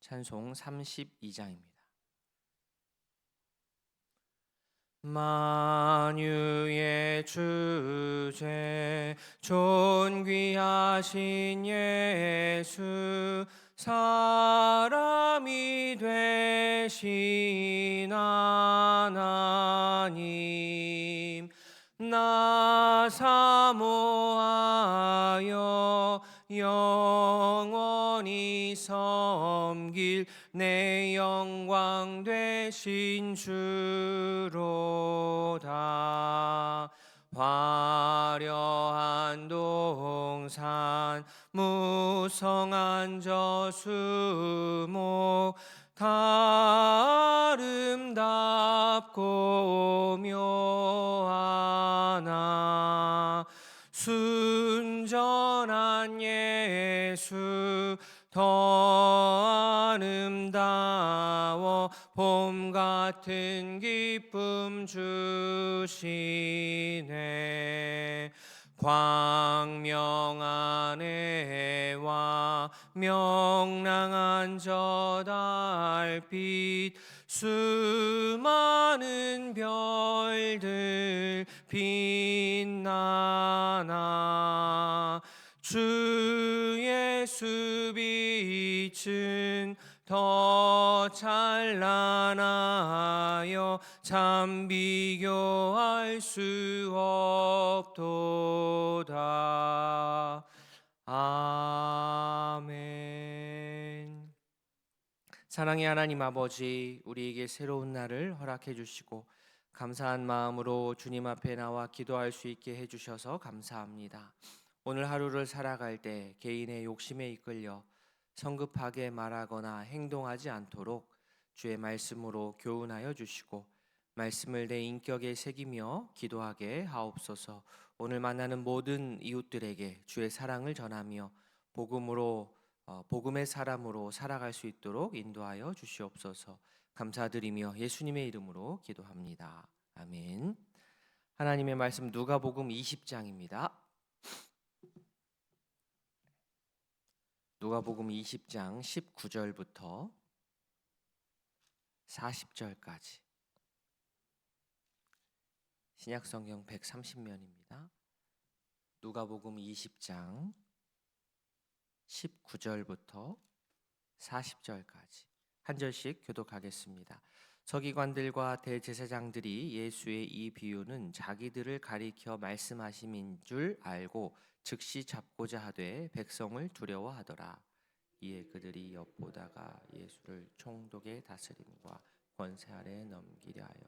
찬송 32장입니다. 만유의 주제 존귀하신 예수 사람이 되신 하나님 나 사모하여 영원히 섬길 내 영광 되신 주로다. 화려한 동산 무성한 저수 같은 기쁨 주시네. 광명한 해와 명랑한 저 달빛 수많은 별들 빛나나. 주 예수 빛은 더 찬란하여 참 비교할 수 없도다 아멘 사랑의 하나님 아버지 우리에게 새로운 날을 허락해 주시고 감사한 마음으로 주님 앞에 나와 기도할 수 있게 해 주셔서 감사합니다. 오늘 하루를 살아갈 때 개인의 욕심에 이끌려 성급하게 말하거나 행동하지 않도록 주의 말씀으로 교훈하여 주시고 말씀을 내 인격에 새기며 기도하게 하옵소서. 오늘 만나는 모든 이웃들에게 주의 사랑을 전하며 복음으로 어, 복음의 사람으로 살아갈 수 있도록 인도하여 주시옵소서. 감사드리며 예수님의 이름으로 기도합니다. 아멘. 하나님의 말씀 누가복음 20장입니다. 누가복음 20장 19절부터 40절까지 신약 성경 130면입니다. 누가복음 20장 19절부터 40절까지 한 절씩 교독하겠습니다. 서기관들과 대제사장들이 예수의 이 비유는 자기들을 가리켜 말씀하심인 줄 알고 즉시 잡고자 하되 백성을 두려워하더라. 이에 그들이 엿보다가 예수를 총독의 다스림과 권세 아래 넘기려 하여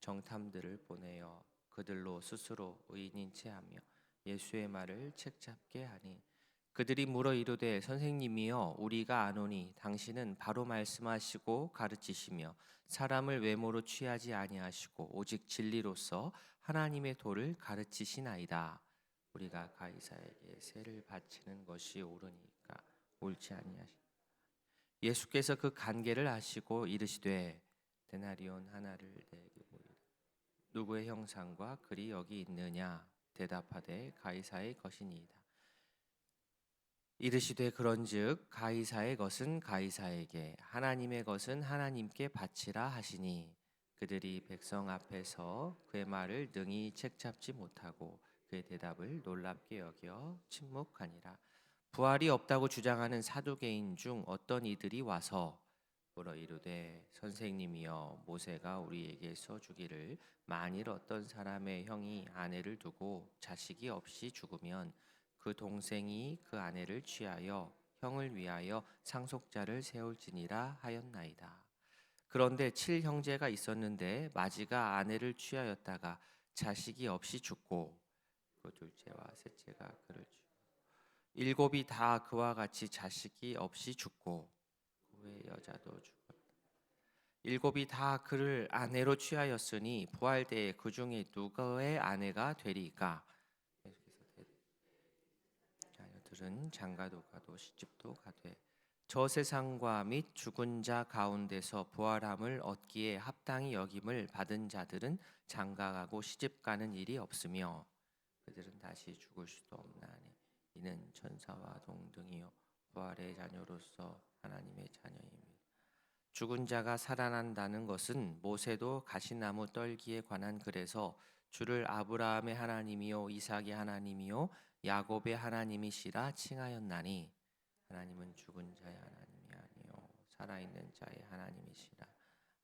정탐들을 보내어 그들로 스스로 의인인 체하며 예수의 말을 책잡게 하니 그들이 물어 이르되 선생님이여 우리가 아노니 당신은 바로 말씀하시고 가르치시며 사람을 외모로 취하지 아니하시고 오직 진리로서 하나님의 도를 가르치시나이다. 우리가 가이사에게 세를 바치는 것이 옳으니까 옳지 아니하시. 예수께서 그 관계를 아시고 이르시되 데나리온 하나를 내게. 누구의 형상과 글이 여기 있느냐? 대답하되 가이사의 것이니이다. 이르시되 그런즉 가이사의 것은 가이사에게 하나님의 것은 하나님께 바치라 하시니 그들이 백성 앞에서 그의 말을 능히 책잡지 못하고 그의 대답을 놀랍게 여겨 침묵하니라. 부활이 없다고 주장하는 사두개인 중 어떤 이들이 와서 물어 이르되 선생님이여 모세가 우리에게 써주기를 만일 어떤 사람의 형이 아내를 두고 자식이 없이 죽으면 그 동생이 그 아내를 취하여 형을 위하여 상속자를 세울지니라 하였나이다. 그런데 칠 형제가 있었는데 마지가 아내를 취하였다가 자식이 없이 죽고 그 둘째와 셋째가 그를 죽 일곱이 다 그와 같이 자식이 없이 죽고 그외 여자도 죽었다. 일곱이 다 그를 아내로 취하였으니 부활 때에 그 중에 누구의 아내가 되리까? 계속해서 대- 자녀들은 장가도 가도 시집도 가되 저 세상과 및 죽은 자 가운데서 부활함을 얻기에 합당히 여김을 받은 자들은 장가가고 시집가는 일이 없으며 그들은 다시 죽을 수도 없나니 이는 천사와 동등이요 부활의 자녀로서 하나님의 자녀입니다. 죽은 자가 살아난다는 것은 모세도 가시나무 떨기에 관한 글에서 주를 아브라함의 하나님이요 이삭의 하나님이요 야곱의 하나님이시라 칭하였나니 하나님은 죽은 자의 하나님이 아니요 살아있는 자의 하나님이시라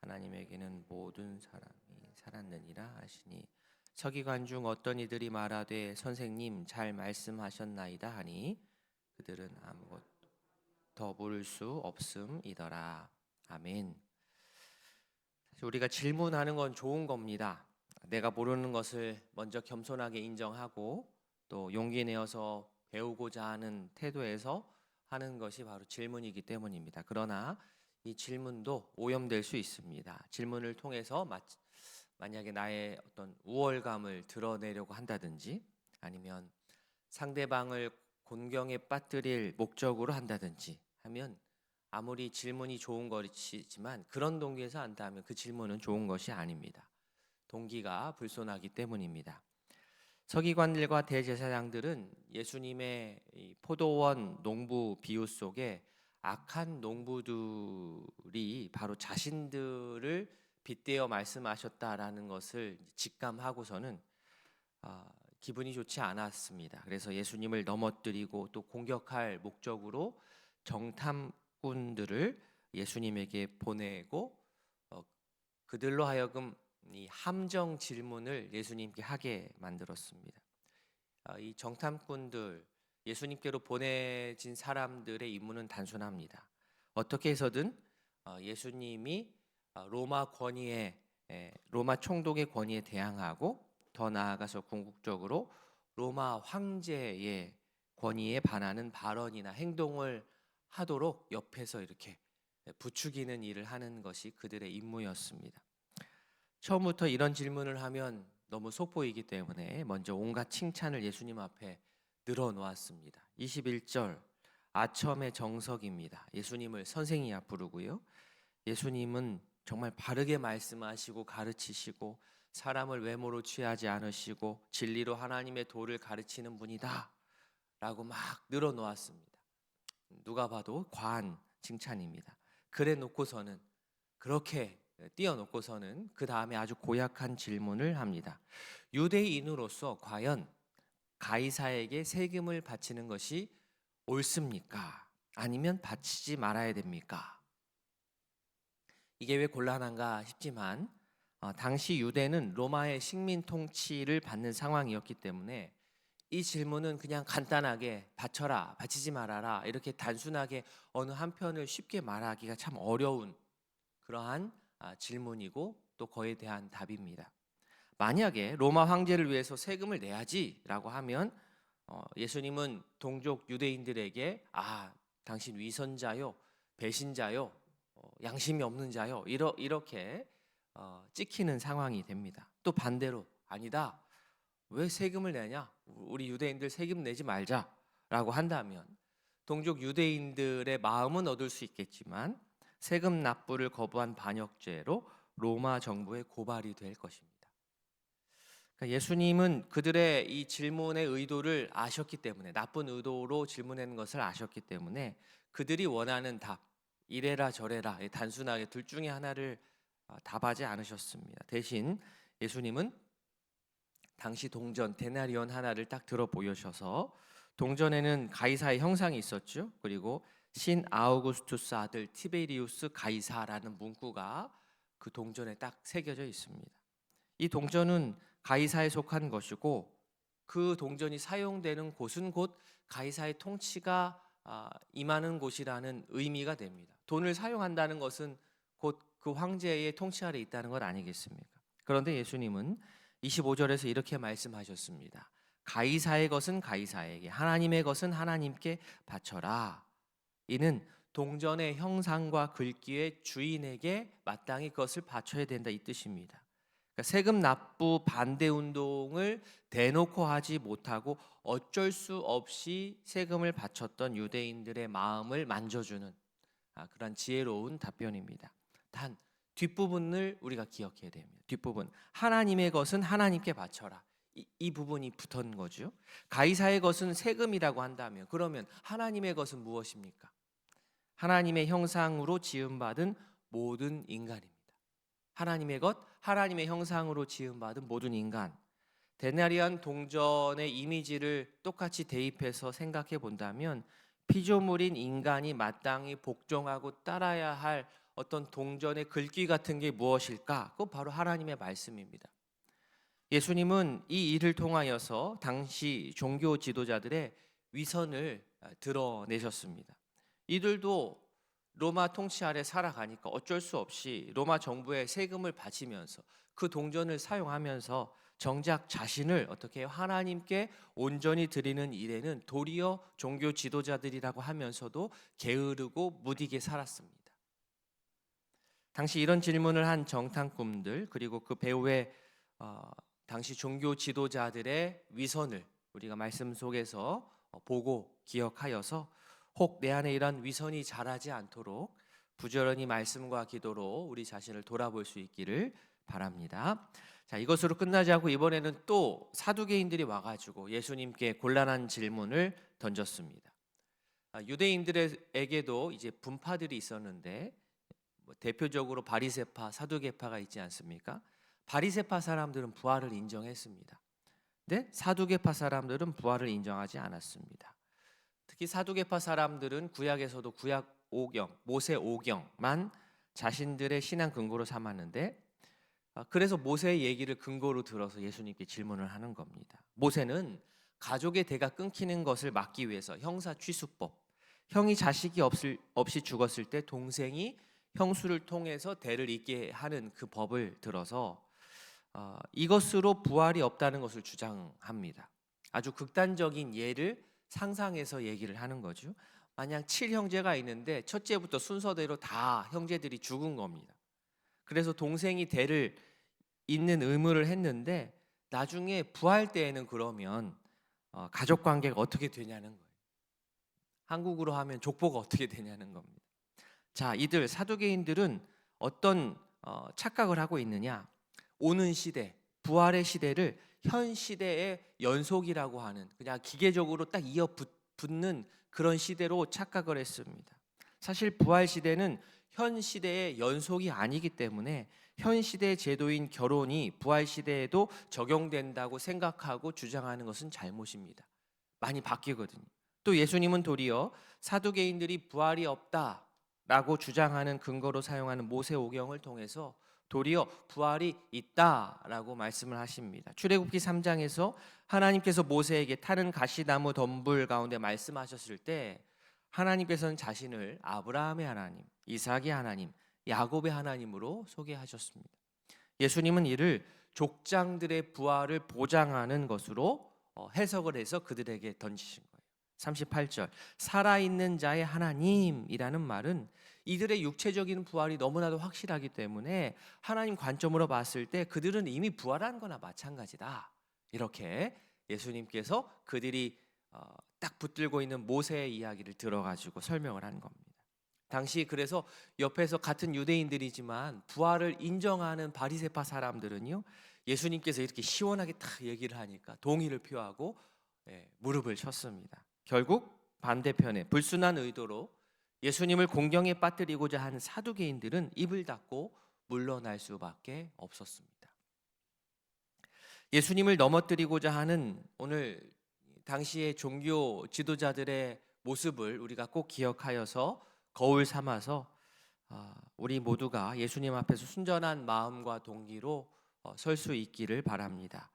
하나님에게는 모든 사람이 살았느니라 하시니 서기관 중 어떤 이들이 말하되 선생님 잘 말씀하셨나이다 하니 그들은 아무것도 더 물을 수 없음이더라. 아멘. 우리가 질문하는 건 좋은 겁니다. 내가 모르는 것을 먼저 겸손하게 인정하고 또 용기 내어서 배우고자 하는 태도에서 하는 것이 바로 질문이기 때문입니다. 그러나 이 질문도 오염될 수 있습니다. 질문을 통해서 마- 만약에 나의 어떤 우월감을 드러내려고 한다든지 아니면 상대방을 곤경에 빠뜨릴 목적으로 한다든지 하면 아무리 질문이 좋은 것이지만 그런 동기에서 한다면 그 질문은 좋은 것이 아닙니다. 동기가 불손하기 때문입니다. 서기관들과 대제사장들은 예수님의 이 포도원 농부 비유 속에 악한 농부들이 바로 자신들을 빗대어 말씀하셨다라는 것을 직감하고서는 아, 기분이 좋지 않았습니다. 그래서 예수님을 넘어뜨리고 또 공격할 목적으로 정탐꾼들을 예수님에게 보내고 어, 그들로 하여금 이 함정 질문을 예수님께 하게 만들었습니다. 아, 이 정탐꾼들 예수님께로 보내진 사람들의 임무는 단순합니다. 어떻게 해서든 어, 예수님이 어, 로마 권위에 에, 로마 총독의 권위에 대항하고 더 나아가서 궁극적으로 로마 황제의 권위에 반하는 발언이나 행동을 하도록 옆에서 이렇게 부추기는 일을 하는 것이 그들의 임무였습니다. 처음부터 이런 질문을 하면 너무 속보이기 때문에 먼저 온갖 칭찬을 예수님 앞에 늘어놓았습니다. 21절 아첨의 정석입니다. 예수님을 선생이야 부르고요. 예수님은 정말 바르게 말씀하시고 가르치시고 사람을 외모로 취하지 않으시고 진리로 하나님의 도를 가르치는 분이다. 라고 막 늘어놓았습니다. 누가 봐도 과한 칭찬입니다. 그래 놓고서는 그렇게 띄어놓고서는 그 다음에 아주 고약한 질문을 합니다. 유대인으로서 과연 가이사에게 세금을 바치는 것이 옳습니까? 아니면 바치지 말아야 됩니까? 이게 왜 곤란한가 싶지만 어, 당시 유대는 로마의 식민 통치를 받는 상황이었기 때문에 이 질문은 그냥 간단하게 바쳐라, 바치지 말아라 이렇게 단순하게 어느 한편을 쉽게 말하기가 참 어려운 그러한 아, 질문이고 또 그에 대한 답입니다. 만약에 로마 황제를 위해서 세금을 내야지라고 하면 어, 예수님은 동족 유대인들에게 아 당신 위선자요, 배신자요, 어, 양심이 없는 자요 이러, 이렇게 어, 찍히는 상황이 됩니다. 또 반대로 아니다. 왜 세금을 내냐? 우리 유대인들 세금 내지 말자라고 한다면 동족 유대인들의 마음은 얻을 수 있겠지만 세금 납부를 거부한 반역죄로 로마 정부에 고발이 될 것입니다. 그러니까 예수님은 그들의 이 질문의 의도를 아셨기 때문에 나쁜 의도로 질문하는 것을 아셨기 때문에 그들이 원하는 답 이래라 저래라 단순하게 둘 중에 하나를 어, 답하지 않으셨습니다. 대신 예수님은 당시 동전 데나리온 하나를 딱 들어 보여셔서 동전에는 가이사의 형상이 있었죠. 그리고 신 아우구스투스 아들 티베리우스 가이사라는 문구가 그 동전에 딱 새겨져 있습니다. 이 동전은 가이사에 속한 것이고 그 동전이 사용되는 곳은 곧 가이사의 통치가 아, 임하는 곳이라는 의미가 됩니다. 돈을 사용한다는 것은 곧 그 황제의 통치 아래 있다는 것 아니겠습니까? 그런데 예수님은 25절에서 이렇게 말씀하셨습니다. 가이사의 것은 가이사에게, 하나님의 것은 하나님께 바쳐라. 이는 동전의 형상과 글귀의 주인에게 마땅히 그것을 바쳐야 된다 이 뜻입니다. 그러니까 세금 납부 반대 운동을 대놓고 하지 못하고 어쩔 수 없이 세금을 바쳤던 유대인들의 마음을 만져주는 아, 그런 지혜로운 답변입니다. 단 뒷부분을 우리가 기억해야 됩니다. 뒷부분 하나님의 것은 하나님께 바쳐라. 이, 이 부분이 붙은 거죠. 가이사의 것은 세금이라고 한다면 그러면 하나님의 것은 무엇입니까? 하나님의 형상으로 지음받은 모든 인간입니다. 하나님의 것, 하나님의 형상으로 지음받은 모든 인간. 데나리안 동전의 이미지를 똑같이 대입해서 생각해 본다면 피조물인 인간이 마땅히 복종하고 따라야 할 어떤 동전의 글귀 같은 게 무엇일까? 그거 바로 하나님의 말씀입니다. 예수님은 이 일을 통하여서 당시 종교 지도자들의 위선을 드러내셨습니다. 이들도 로마 통치 아래 살아가니까 어쩔 수 없이 로마 정부에 세금을 바치면서 그 동전을 사용하면서 정작 자신을 어떻게? 하나님께 온전히 드리는 일에는 도리어 종교 지도자들이라고 하면서도 게으르고 무디게 살았습니다. 당시 이런 질문을 한 정탐꾼들 그리고 그 배후의 어, 당시 종교 지도자들의 위선을 우리가 말씀 속에서 어, 보고 기억하여서 혹 내 안에 이런 위선이 자라지 않도록 부지런히 말씀과 기도로 우리 자신을 돌아볼 수 있기를 바랍니다. 자, 이것으로 끝나지 않고 이번에는 또 사두개인들이 와가지고 예수님께 곤란한 질문을 던졌습니다. 아, 유대인들에게도 이제 분파들이 있었는데 뭐 대표적으로 바리세파, 사두개파가 있지 않습니까? 바리세파 사람들은 부활을 인정했습니다. 근데 사두개파 사람들은 부활을 인정하지 않았습니다. 특히 사두개파 사람들은 구약에서도 구약 5경, 모세 5경만 자신들의 신앙 근거로 삼았는데 아, 그래서 모세의 얘기를 근거로 들어서 예수님께 질문을 하는 겁니다. 모세는 가족의 대가 끊기는 것을 막기 위해서 형사 취수법, 형이 자식이 없을, 없이 죽었을 때 동생이 형수를 통해서 대를 잇게 하는 그 법을 들어서 어, 이것으로 부활이 없다는 것을 주장합니다. 아주 극단적인 예를 상상해서 얘기를 하는 거죠. 만약 칠 형제가 있는데 첫째부터 순서대로 다 형제들이 죽은 겁니다. 그래서 동생이 대를 잇는 의무를 했는데 나중에 부활 때에는 그러면 어, 가족 관계가 어떻게 되냐는 거예요. 한국으로 하면 족보가 어떻게 되냐는 겁니다. 자, 이들 사두개인들은 어떤 어, 착각을 하고 있느냐? 오는 시대, 부활의 시대를 현 시대의 연속이라고 하는 그냥 기계적으로 딱 이어 붙는 그런 시대로 착각을 했습니다. 사실 부활 시대는 현 시대의 연속이 아니기 때문에 현 시대의 제도인 결혼이 부활 시대에도 적용된다고 생각하고 주장하는 것은 잘못입니다. 많이 바뀌거든요. 또 예수님은 도리어 사두개인들이 부활이 없다 라고 주장하는 근거로 사용하는 모세 오경을 통해서 도리어 부활이 있다라고 말씀을 하십니다. 출애굽기 3장에서 하나님께서 모세에게 타는 가시나무 덤불 가운데 말씀하셨을 때 하나님께서는 자신을 아브라함의 하나님, 이삭의 하나님, 야곱의 하나님으로 소개하셨습니다. 예수님은 이를 족장들의 부활을 보장하는 것으로 어, 해석을 해서 그들에게 던지신 거예요. 38절 살아있는 자의 하나님이라는 말은 이들의 육체적인 부활이 너무나도 확실하기 때문에 하나님 관점으로 봤을 때 그들은 이미 부활한 거나 마찬가지다. 이렇게 예수님께서 그들이 어, 딱 붙들고 있는 모세의 이야기를 들어가지고 설명을 한 겁니다. 당시 그래서 옆에서 같은 유대인들이지만 부활을 인정하는 바리세파 사람들은요 예수님께서 이렇게 시원하게 딱 얘기를 하니까 동의를 표하고 예, 무릎을 쳤습니다. 결국 반대편에 불순한 의도로 예수님을 공경에 빠뜨리고자 하는 사두개인들은 입을 닫고 물러날 수밖에 없었습니다. 예수님을 넘어뜨리고자 하는 오늘 당시의 종교 지도자들의 모습을 우리가 꼭 기억하여서 거울 삼아서 아, 우리 모두가 예수님 앞에서 순전한 마음과 동기로 설 수 있기를 바랍니다.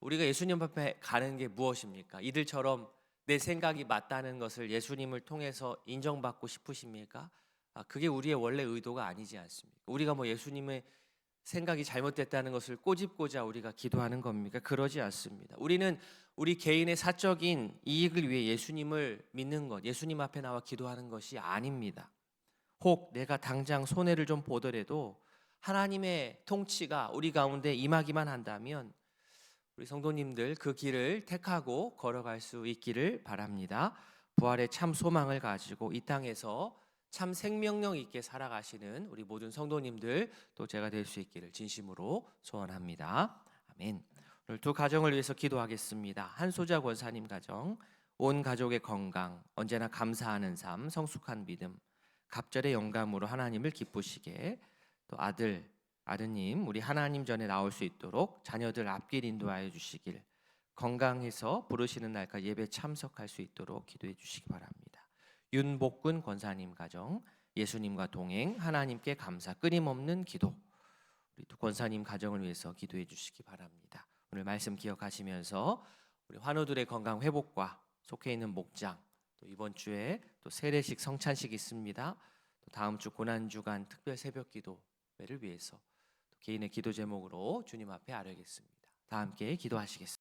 우리가 예수님 앞에 가는 게 무엇입니까? 이들처럼 내 생각이 맞다는 것을 예수님을 통해서 인정받고 싶으십니까? 아, 그게 우리의 원래 의도가 아니지 않습니까? 우리가 뭐 예수님의 생각이 잘못됐다는 것을 꼬집고자 우리가 기도하는 겁니까? 그러지 않습니다. 우리는 우리 개인의 사적인 이익을 위해 예수님을 믿는 것, 예수님 앞에 나와 기도하는 것이 아닙니다. 혹 내가 당장 손해를 좀 보더라도 하나님의 통치가 우리 가운데 임하기만 한다면 우리 성도님들 그 길을 택하고 걸어갈 수 있기를 바랍니다. 부활의 참 소망을 가지고 이 땅에서 참 생명력 있게 살아가시는 우리 모든 성도님들 또 제가 될 수 있기를 진심으로 소원합니다. 아멘. 오늘 두 가정을 위해서 기도하겠습니다. 한소자 권사님 가정, 온 가족의 건강, 언제나 감사하는 삶, 성숙한 믿음, 갑절의 영감으로 하나님을 기쁘시게 또 아들, 아드님 우리 하나님 전에 나올 수 있도록 자녀들 앞길 인도하여 주시길 건강해서 부르시는 날까지 예배 참석할 수 있도록 기도해 주시기 바랍니다. 윤복군 권사님 가정 예수님과 동행 하나님께 감사 끊임없는 기도 우리 두 권사님 가정을 위해서 기도해 주시기 바랍니다. 오늘 말씀 기억하시면서 우리 환우들의 건강 회복과 속해 있는 목장 또 이번 주에 또 세례식 성찬식 있습니다. 또 다음 주 고난 주간 특별 새벽 기도회를 위해서 또 개인의 기도 제목으로 주님 앞에 아뢰겠습니다. 다 함께 기도하시겠습니다.